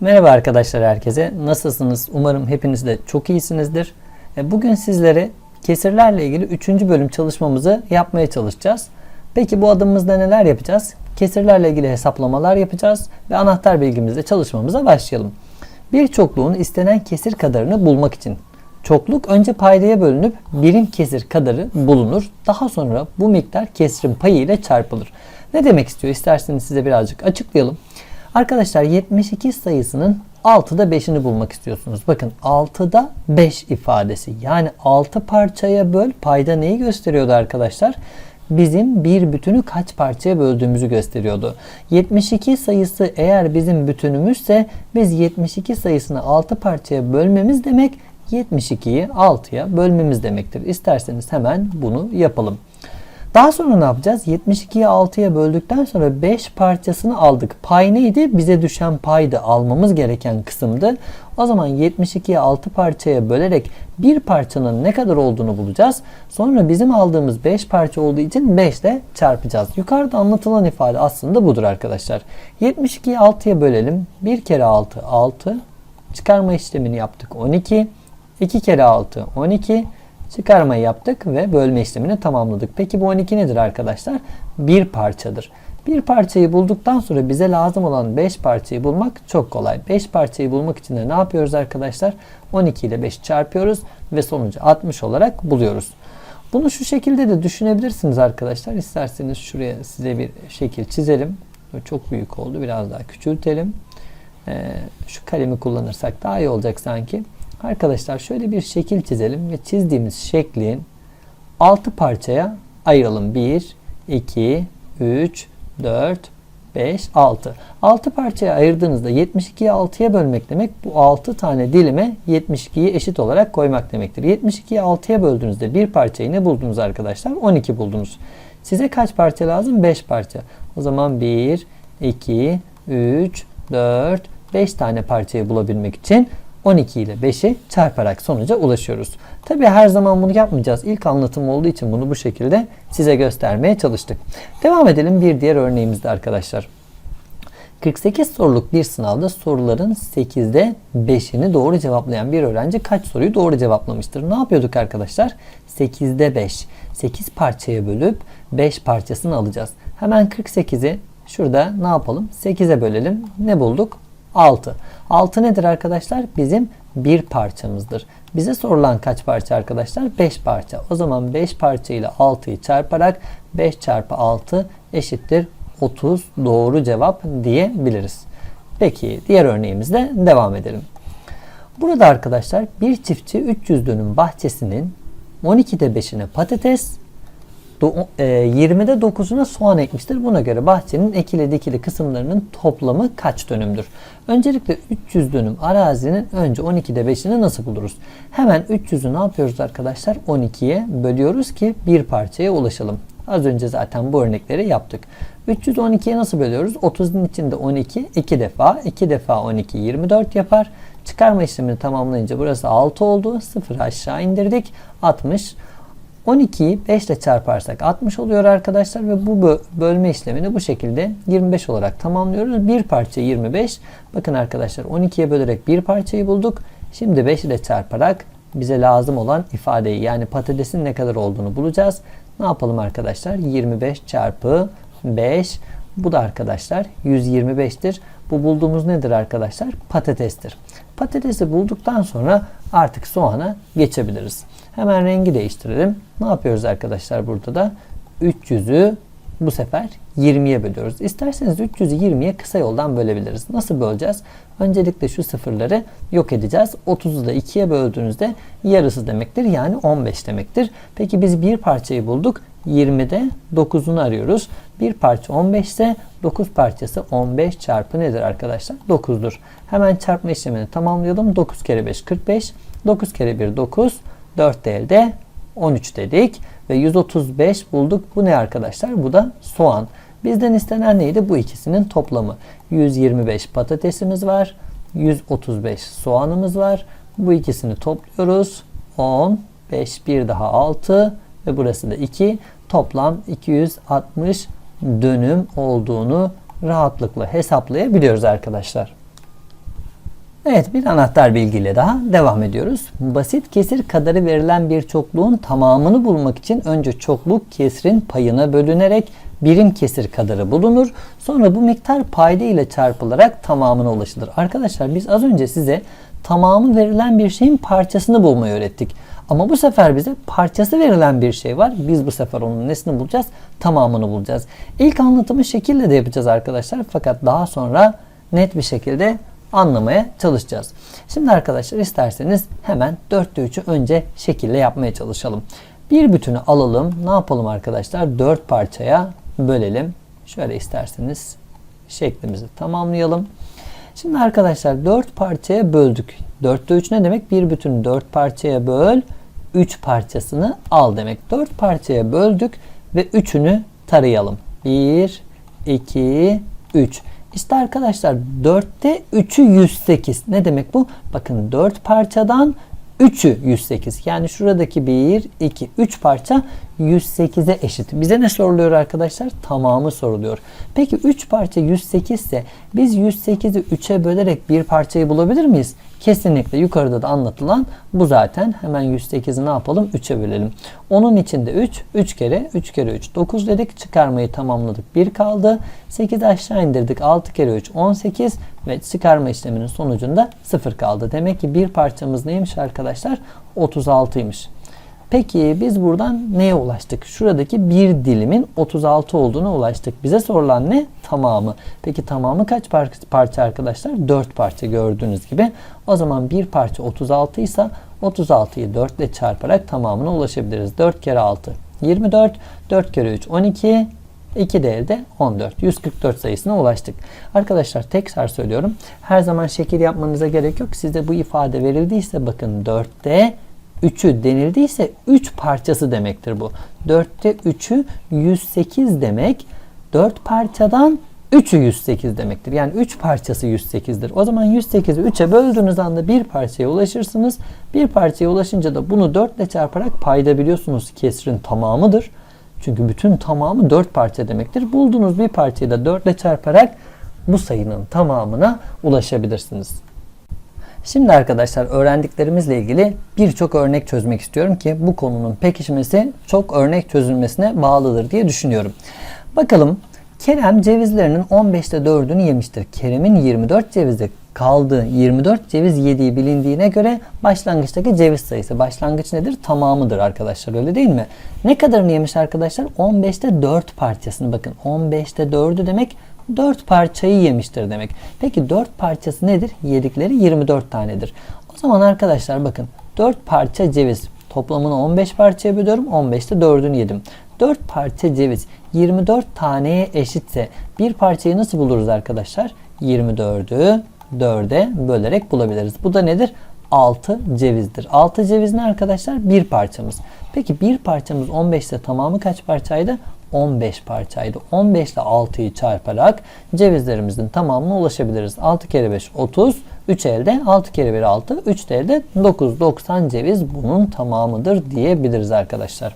Merhaba arkadaşlar herkese. Nasılsınız? Umarım hepiniz de çok iyisinizdir. E, Bugün sizlere kesirlerle ilgili 3. bölüm çalışmamızı yapmaya çalışacağız. Peki bu adımımızda neler yapacağız? Kesirlerle ilgili hesaplamalar yapacağız ve anahtar bilgimizle çalışmamıza başlayalım. Bir çokluğun istenen kesir kadarını bulmak için çokluk önce paydaya bölünüp birim kesir kadarı bulunur. Daha sonra bu miktar kesrin payı ile çarpılır. Ne demek istiyor? İsterseniz size birazcık açıklayalım. Arkadaşlar 72 sayısının 6'da 5'ini bulmak istiyorsunuz. Bakın 6'da 5 ifadesi. Yani 6 parçaya böl payda neyi gösteriyordu arkadaşlar? Bizim bir bütünü kaç parçaya böldüğümüzü gösteriyordu. 72 sayısı eğer bizim bütünümüzse biz 72 sayısını 6 parçaya bölmemiz demek 72'yi 6'ya bölmemiz demektir. İsterseniz hemen bunu yapalım. Daha sonra ne yapacağız? 72'yi 6'ya böldükten sonra 5 parçasını aldık. Pay neydi? Bize düşen paydı. Almamız gereken kısımdı. O zaman 72'yi 6 parçaya bölerek bir parçanın ne kadar olduğunu bulacağız. Sonra bizim aldığımız 5 parça olduğu için 5 ile çarpacağız. Yukarıda anlatılan ifade aslında budur arkadaşlar. 72'yi 6'ya bölelim. 1 kere 6 6. Çıkarma işlemini yaptık 12. 2 kere 6 12. Çıkarmayı yaptık ve bölme işlemini tamamladık. Peki bu 12 nedir arkadaşlar? Bir parçadır. Bir parçayı bulduktan sonra bize lazım olan 5 parçayı bulmak çok kolay. 5 parçayı bulmak için de ne yapıyoruz arkadaşlar? 12 ile 5 çarpıyoruz ve sonucu 60 olarak buluyoruz. Bunu şu şekilde de düşünebilirsiniz arkadaşlar. İsterseniz şuraya size bir şekil çizelim. Çok büyük oldu. Biraz daha küçültelim. Ee, şu kalemi kullanırsak daha iyi olacak sanki. Arkadaşlar şöyle bir şekil çizelim ve çizdiğimiz şeklin 6 parçaya ayıralım. 1, 2, 3, 4, 5, 6. 6 parçaya ayırdığınızda 72'yi 6'ya bölmek demek bu 6 tane dilime 72'yi eşit olarak koymak demektir. 72'yi 6'ya böldüğünüzde bir parçayı ne buldunuz arkadaşlar? 12 buldunuz. Size kaç parça lazım? 5 parça. O zaman 1, 2, 3, 4, 5 tane parçayı bulabilmek için 12 ile 5'i çarparak sonuca ulaşıyoruz. Tabi her zaman bunu yapmayacağız. İlk anlatım olduğu için bunu bu şekilde size göstermeye çalıştık. Devam edelim bir diğer örneğimizde arkadaşlar. 48 soruluk bir sınavda soruların 8'de 5'ini doğru cevaplayan bir öğrenci kaç soruyu doğru cevaplamıştır? Ne yapıyorduk arkadaşlar? 8'de 5. 8 parçaya bölüp 5 parçasını alacağız. Hemen 48'i şurada ne yapalım? 8'e bölelim. Ne bulduk? 6. 6 nedir arkadaşlar? Bizim bir parçamızdır. Bize sorulan kaç parça arkadaşlar? 5 parça. O zaman 5 parça ile 6'yı çarparak 5 çarpı 6 eşittir 30 doğru cevap diyebiliriz. Peki diğer örneğimizde devam edelim. Burada arkadaşlar bir çiftçi 300 dönüm bahçesinin 12'de 5'ine patates, 20'de 9'una soğan ekmiştir. Buna göre bahçenin ekili dikili kısımlarının toplamı kaç dönümdür? Öncelikle 300 dönüm arazinin önce 12'de 5'ini nasıl buluruz? Hemen 300'ü ne yapıyoruz arkadaşlar? 12'ye bölüyoruz ki bir parçaya ulaşalım. Az önce zaten bu örnekleri yaptık. 312'ye nasıl bölüyoruz? 30'un içinde 12 2 defa. 2 defa 12 24 yapar. Çıkarma işlemini tamamlayınca burası 6 oldu. 0 aşağı indirdik. 60. 12'yi 5 ile çarparsak 60 oluyor arkadaşlar ve bu bölme işlemini bu şekilde 25 olarak tamamlıyoruz. Bir parça 25. Bakın arkadaşlar 12'ye bölerek bir parçayı bulduk. Şimdi 5 ile çarparak bize lazım olan ifadeyi yani patatesin ne kadar olduğunu bulacağız. Ne yapalım arkadaşlar? 25 çarpı 5. Bu da arkadaşlar 125'tir. Bu bulduğumuz nedir arkadaşlar? Patatestir. Patatesi bulduktan sonra artık soğana geçebiliriz. Hemen rengi değiştirelim. Ne yapıyoruz arkadaşlar burada da? 300'ü bu sefer 20'ye bölüyoruz. İsterseniz 300'ü 20'ye kısa yoldan bölebiliriz. Nasıl böleceğiz? Öncelikle şu sıfırları yok edeceğiz. 30'u da 2'ye böldüğünüzde yarısı demektir. Yani 15 demektir. Peki biz bir parçayı bulduk. 20'de 9'unu arıyoruz. Bir parça 15 ise 9 parçası 15 çarpı nedir arkadaşlar? 9'dur. Hemen çarpma işlemini tamamlayalım. 9 kere 5 45. 9 kere 1 9. 4 de elde 13 dedik ve 135 bulduk. Bu ne arkadaşlar? Bu da soğan. Bizden istenen neydi? Bu ikisinin toplamı. 125 patatesimiz var. 135 soğanımız var. Bu ikisini topluyoruz. 10 5 bir daha 6 ve burası da 2. Toplam 260 dönüm olduğunu rahatlıkla hesaplayabiliyoruz arkadaşlar. Evet bir anahtar bilgiyle daha devam ediyoruz. Basit kesir kadarı verilen bir çokluğun tamamını bulmak için önce çokluk kesrin payına bölünerek birim kesir kadarı bulunur. Sonra bu miktar payda ile çarpılarak tamamına ulaşılır. Arkadaşlar biz az önce size tamamı verilen bir şeyin parçasını bulmayı öğrettik. Ama bu sefer bize parçası verilen bir şey var. Biz bu sefer onun nesini bulacağız? Tamamını bulacağız. İlk anlatımı şekilde de yapacağız arkadaşlar. Fakat daha sonra net bir şekilde anlamaya çalışacağız. Şimdi arkadaşlar isterseniz hemen 4'te 3'ü önce şekilde yapmaya çalışalım. Bir bütünü alalım. Ne yapalım arkadaşlar? 4 parçaya bölelim. Şöyle isterseniz şeklimizi tamamlayalım. Şimdi arkadaşlar 4 parçaya böldük. 4'te 3 ne demek? Bir bütünü 4 parçaya böl. 3 parçasını al demek. 4 parçaya böldük ve 3'ünü tarayalım. 1, 2, 3. İşte arkadaşlar 4'te 3'ü 108. Ne demek bu? Bakın 4 parçadan 3'ü 108. Yani şuradaki 1, 2, 3 parça 108'e eşit. Bize ne soruluyor arkadaşlar? Tamamı soruluyor. Peki 3 parça 108 ise biz 108'i 3'e bölerek bir parçayı bulabilir miyiz? Kesinlikle yukarıda da anlatılan bu zaten. Hemen 108'i ne yapalım? 3'e bölelim. Onun içinde 3, 3 kere, 3 kere 3, 9 dedik. Çıkarmayı tamamladık. 1 kaldı. 8 aşağı indirdik. 6 kere 3, 18 ve çıkarma işleminin sonucunda 0 kaldı. Demek ki bir parçamız neymiş arkadaşlar? 36'ymış. Peki biz buradan neye ulaştık? Şuradaki bir dilimin 36 olduğuna ulaştık. Bize sorulan ne? Tamamı. Peki tamamı kaç par parça arkadaşlar? 4 parça gördüğünüz gibi. O zaman bir parça 36 ise 36'yı 4 ile çarparak tamamına ulaşabiliriz. 4 kere 6 24, 4 kere 3 12, 2 de elde 14. 144 sayısına ulaştık. Arkadaşlar tekrar söylüyorum. Her zaman şekil yapmanıza gerek yok. Size bu ifade verildiyse bakın 4'te 3'ü denildiyse 3 parçası demektir bu. 4'te 3'ü 108 demek. 4 parçadan 3'ü 108 demektir. Yani 3 parçası 108'dir. O zaman 108'i 3'e böldüğünüz anda bir parçaya ulaşırsınız. Bir parçaya ulaşınca da bunu 4 ile çarparak payda biliyorsunuz kesrin tamamıdır. Çünkü bütün tamamı 4 parça demektir. Bulduğunuz bir parçayı da 4 ile çarparak bu sayının tamamına ulaşabilirsiniz. Şimdi arkadaşlar öğrendiklerimizle ilgili birçok örnek çözmek istiyorum ki bu konunun pekişmesi çok örnek çözülmesine bağlıdır diye düşünüyorum. Bakalım Kerem cevizlerinin 15'te 4'ünü yemiştir. Kerem'in 24 cevizde kaldığı 24 ceviz yediği bilindiğine göre başlangıçtaki ceviz sayısı. Başlangıç nedir? Tamamıdır arkadaşlar öyle değil mi? Ne kadarını yemiş arkadaşlar? 15'te 4 parçasını bakın. 15'te 4'ü demek 4 parçayı yemiştir demek. Peki 4 parçası nedir? Yedikleri 24 tanedir. O zaman arkadaşlar bakın 4 parça ceviz toplamını 15 parçaya bölüyorum. 15'te 4'ünü yedim. 4 parça ceviz 24 taneye eşitse bir parçayı nasıl buluruz arkadaşlar? 24'ü 4'e bölerek bulabiliriz. Bu da nedir? 6 cevizdir. 6 ceviz ne arkadaşlar? Bir parçamız. Peki bir parçamız 15'te tamamı kaç parçaydı? 15 parçaydı. 15 ile 6'yı çarparak cevizlerimizin tamamına ulaşabiliriz. 6 kere 5 30. 3 elde 6 kere 1 6. 3 de elde 9 90 ceviz bunun tamamıdır diyebiliriz arkadaşlar.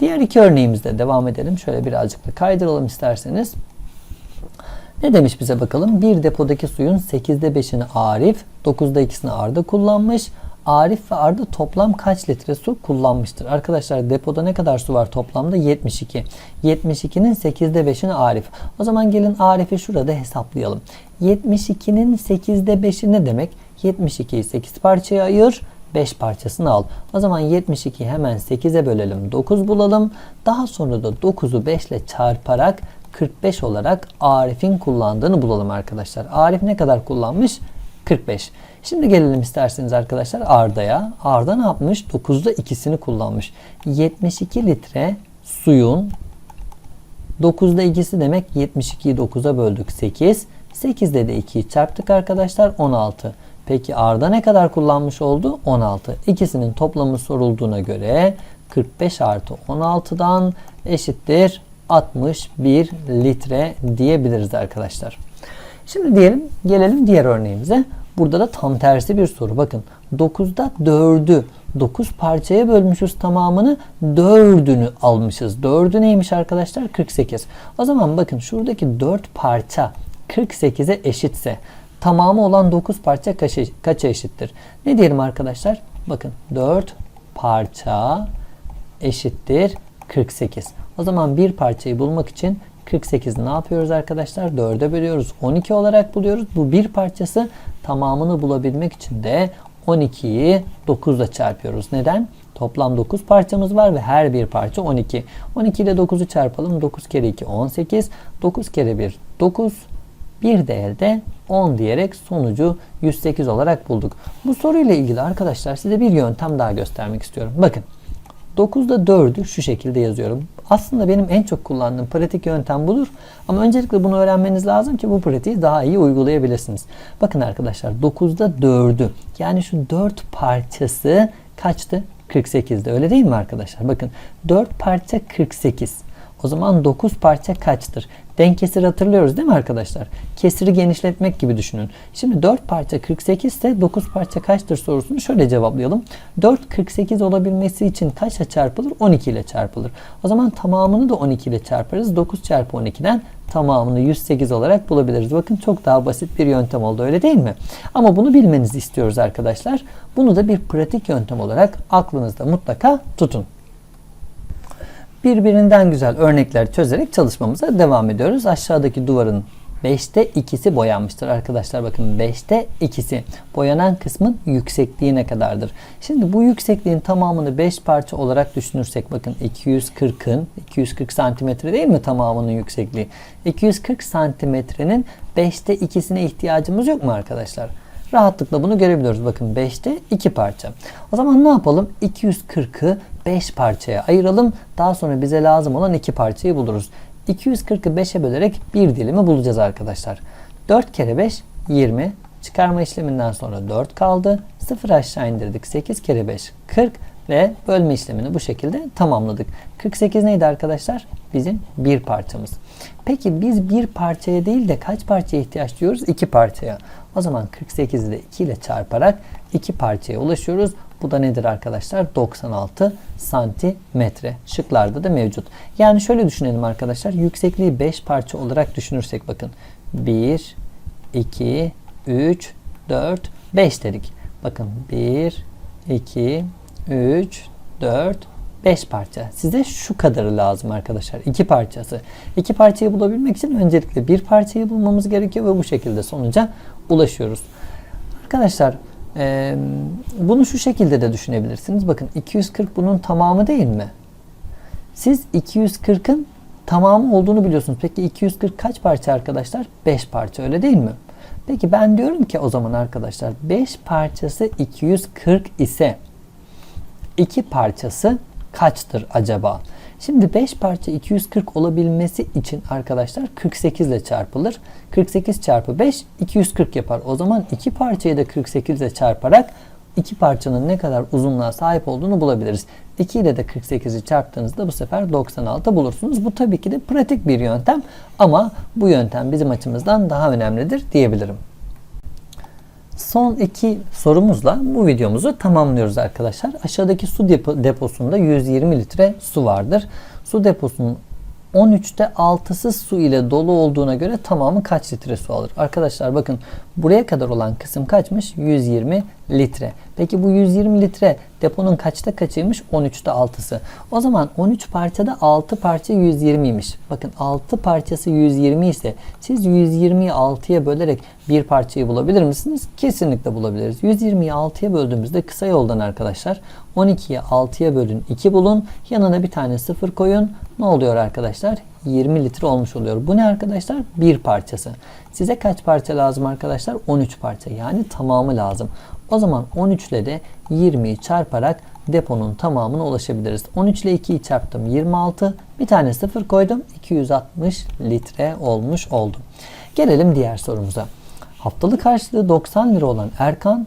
Diğer iki örneğimizde devam edelim. Şöyle birazcık da kaydıralım isterseniz. Ne demiş bize bakalım? Bir depodaki suyun 8'de 5'ini Arif, 9'da 2'sini Arda kullanmış. Arif ve Arda toplam kaç litre su kullanmıştır? Arkadaşlar depoda ne kadar su var toplamda? 72. 72'nin 8'de 5'ini Arif. O zaman gelin Arif'i şurada hesaplayalım. 72'nin 8'de 5'i ne demek? 72'yi 8 parçaya ayır. 5 parçasını al. O zaman 72'yi hemen 8'e bölelim. 9 bulalım. Daha sonra da 9'u 5 ile çarparak 45 olarak Arif'in kullandığını bulalım arkadaşlar. Arif ne kadar kullanmış? 45. Şimdi gelelim isterseniz arkadaşlar Arda'ya. Arda ne yapmış? 9'da ikisini kullanmış. 72 litre suyun 9'da ikisi demek 72'yi 9'a böldük 8. 8'de de 2'yi çarptık arkadaşlar 16. Peki Arda ne kadar kullanmış oldu? 16. İkisinin toplamı sorulduğuna göre 45 artı 16'dan eşittir 61 litre diyebiliriz arkadaşlar. Şimdi diyelim gelelim diğer örneğimize. Burada da tam tersi bir soru. Bakın 9'da 4'ü 9 parçaya bölmüşüz tamamını 4'ünü almışız. 4'ü neymiş arkadaşlar? 48. O zaman bakın şuradaki 4 parça 48'e eşitse tamamı olan 9 parça kaça, eşittir? Ne diyelim arkadaşlar? Bakın 4 parça eşittir 48. O zaman bir parçayı bulmak için 48'i ne yapıyoruz arkadaşlar? 4'e bölüyoruz. 12 olarak buluyoruz. Bu bir parçası tamamını bulabilmek için de 12'yi 9 ile çarpıyoruz. Neden? Toplam 9 parçamız var ve her bir parça 12. 12 ile 9'u çarpalım. 9 kere 2 18. 9 kere 1 9. Bir de elde 10 diyerek sonucu 108 olarak bulduk. Bu soruyla ilgili arkadaşlar size bir yöntem daha göstermek istiyorum. Bakın 9'da 4'ü şu şekilde yazıyorum. Aslında benim en çok kullandığım pratik yöntem budur. Ama öncelikle bunu öğrenmeniz lazım ki bu pratiği daha iyi uygulayabilirsiniz. Bakın arkadaşlar 9'da 4'ü yani şu 4 parçası kaçtı? 48'de öyle değil mi arkadaşlar? Bakın 4 parça 48. O zaman 9 parça kaçtır? Denk kesir hatırlıyoruz değil mi arkadaşlar? Kesiri genişletmek gibi düşünün. Şimdi 4 parça 48 ise 9 parça kaçtır sorusunu şöyle cevaplayalım. 4 48 olabilmesi için kaçla çarpılır? 12 ile çarpılır. O zaman tamamını da 12 ile çarparız. 9 çarpı 12'den tamamını 108 olarak bulabiliriz. Bakın çok daha basit bir yöntem oldu öyle değil mi? Ama bunu bilmenizi istiyoruz arkadaşlar. Bunu da bir pratik yöntem olarak aklınızda mutlaka tutun birbirinden güzel örnekler çözerek çalışmamıza devam ediyoruz. Aşağıdaki duvarın 5'te ikisi boyanmıştır arkadaşlar. Bakın 5'te ikisi boyanan kısmın yüksekliği ne kadardır? Şimdi bu yüksekliğin tamamını 5 parça olarak düşünürsek bakın 240'ın 240 santimetre değil mi tamamının yüksekliği? 240 santimetrenin 5'te ikisine ihtiyacımız yok mu arkadaşlar? Rahatlıkla bunu görebiliyoruz. Bakın 5'te 2 parça. O zaman ne yapalım? 240'ı 5 parçaya ayıralım. Daha sonra bize lazım olan 2 parçayı buluruz. 240'ı 5'e bölerek bir dilimi bulacağız arkadaşlar. 4 kere 5 20. Çıkarma işleminden sonra 4 kaldı. 0 aşağı indirdik. 8 kere 5 40 ve bölme işlemini bu şekilde tamamladık. 48 neydi arkadaşlar? Bizim bir parçamız. Peki biz bir parçaya değil de kaç parçaya ihtiyaç duyuyoruz? İki parçaya. O zaman 48'i de 2 ile çarparak iki parçaya ulaşıyoruz. Bu da nedir arkadaşlar? 96 santimetre. Şıklarda da mevcut. Yani şöyle düşünelim arkadaşlar. Yüksekliği 5 parça olarak düşünürsek bakın. 1, 2, 3, 4, 5 dedik. Bakın 1, 2, 3, 4, 5 parça. Size şu kadarı lazım arkadaşlar. 2 parçası. 2 parçayı bulabilmek için öncelikle bir parçayı bulmamız gerekiyor ve bu şekilde sonuca ulaşıyoruz. Arkadaşlar e, bunu şu şekilde de düşünebilirsiniz. Bakın 240 bunun tamamı değil mi? Siz 240'ın tamamı olduğunu biliyorsunuz. Peki 240 kaç parça arkadaşlar? 5 parça öyle değil mi? Peki ben diyorum ki o zaman arkadaşlar 5 parçası 240 ise 2 parçası kaçtır acaba? Şimdi 5 parça 240 olabilmesi için arkadaşlar 48 ile çarpılır. 48 çarpı 5 240 yapar. O zaman 2 parçayı da 48 ile çarparak iki parçanın ne kadar uzunluğa sahip olduğunu bulabiliriz. 2 ile de 48'i çarptığınızda bu sefer 96 bulursunuz. Bu tabii ki de pratik bir yöntem ama bu yöntem bizim açımızdan daha önemlidir diyebilirim. Son iki sorumuzla bu videomuzu tamamlıyoruz arkadaşlar. Aşağıdaki su depo, deposunda 120 litre su vardır. Su deposunun 13'te 6'sı su ile dolu olduğuna göre tamamı kaç litre su alır? Arkadaşlar bakın buraya kadar olan kısım kaçmış? 120 litre. Peki bu 120 litre deponun kaçta kaçıymış? 13'te 6'sı. O zaman 13 parçada 6 parça 120'ymiş. Bakın 6 parçası 120 ise siz 120'yi 6'ya bölerek bir parçayı bulabilir misiniz? Kesinlikle bulabiliriz. 120'yi 6'ya böldüğümüzde kısa yoldan arkadaşlar 12'yi 6'ya bölün 2 bulun. Yanına bir tane 0 koyun. Ne oluyor arkadaşlar? 20 litre olmuş oluyor. Bu ne arkadaşlar? Bir parçası. Size kaç parça lazım arkadaşlar? 13 parça. Yani tamamı lazım. O zaman 13 ile de 20'yi çarparak deponun tamamına ulaşabiliriz. 13 ile 2'yi çarptım 26. Bir tane 0 koydum. 260 litre olmuş oldu. Gelelim diğer sorumuza. Haftalık harçlığı 90 lira olan Erkan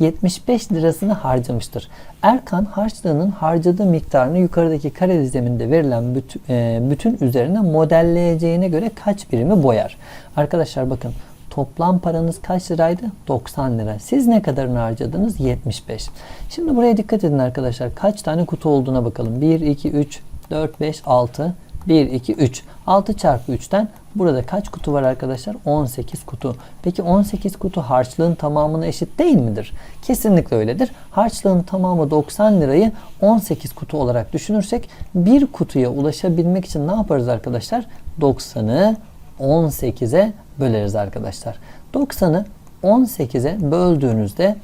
75 lirasını harcamıştır. Erkan harçlığının harcadığı miktarını yukarıdaki kare dizleminde verilen e, bütün üzerine modelleyeceğine göre kaç birimi boyar? Arkadaşlar bakın Toplam paranız kaç liraydı? 90 lira. Siz ne kadarını harcadınız? 75. Şimdi buraya dikkat edin arkadaşlar. Kaç tane kutu olduğuna bakalım. 1, 2, 3, 4, 5, 6. 1, 2, 3. 6 çarpı 3'ten burada kaç kutu var arkadaşlar? 18 kutu. Peki 18 kutu harçlığın tamamına eşit değil midir? Kesinlikle öyledir. Harçlığın tamamı 90 lirayı 18 kutu olarak düşünürsek bir kutuya ulaşabilmek için ne yaparız arkadaşlar? 90'ı 18'e böleriz arkadaşlar. 90'ı 18'e böldüğünüzde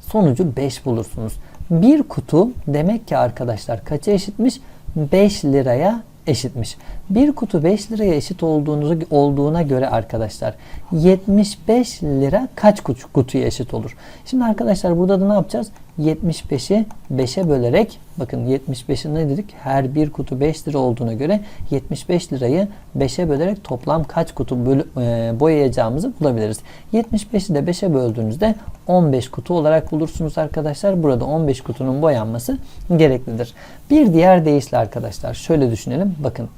sonucu 5 bulursunuz. Bir kutu demek ki arkadaşlar kaça eşitmiş? 5 liraya eşitmiş. Bir kutu 5 liraya eşit olduğunuzu olduğuna göre arkadaşlar 75 lira kaç kutu, kutuya eşit olur? Şimdi arkadaşlar burada da ne yapacağız? 75'i 5'e bölerek bakın 75'i ne dedik? Her bir kutu 5 lira olduğuna göre 75 lirayı 5'e bölerek toplam kaç kutu bölü, e, boyayacağımızı bulabiliriz. 75'i de 5'e böldüğünüzde 15 kutu olarak bulursunuz arkadaşlar. Burada 15 kutunun boyanması gereklidir. Bir diğer deyişle arkadaşlar şöyle düşünelim. Bakın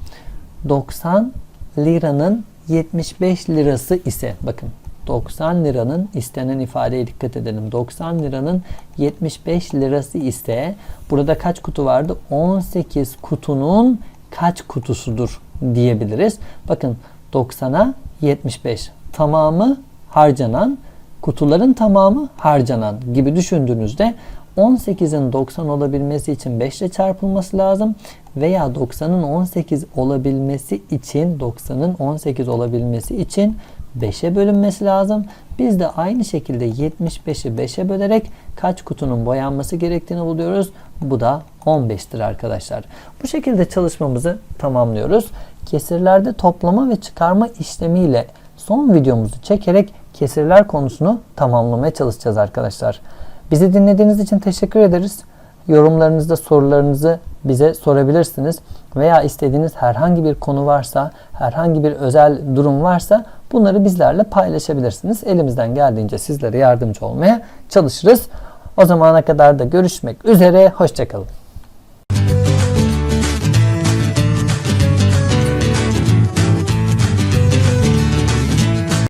90 liranın 75 lirası ise bakın 90 liranın istenen ifadeye dikkat edelim. 90 liranın 75 lirası ise burada kaç kutu vardı? 18 kutunun kaç kutusudur diyebiliriz. Bakın 90'a 75 tamamı harcanan kutuların tamamı harcanan gibi düşündüğünüzde 18'in 90 olabilmesi için 5 ile çarpılması lazım veya 90'ın 18 olabilmesi için 90'ın 18 olabilmesi için 5'e bölünmesi lazım. Biz de aynı şekilde 75'i 5'e bölerek kaç kutunun boyanması gerektiğini buluyoruz. Bu da 15'tir arkadaşlar. Bu şekilde çalışmamızı tamamlıyoruz. Kesirlerde toplama ve çıkarma işlemiyle son videomuzu çekerek kesirler konusunu tamamlamaya çalışacağız arkadaşlar. Bizi dinlediğiniz için teşekkür ederiz. Yorumlarınızda sorularınızı bize sorabilirsiniz. Veya istediğiniz herhangi bir konu varsa, herhangi bir özel durum varsa bunları bizlerle paylaşabilirsiniz. Elimizden geldiğince sizlere yardımcı olmaya çalışırız. O zamana kadar da görüşmek üzere. Hoşçakalın.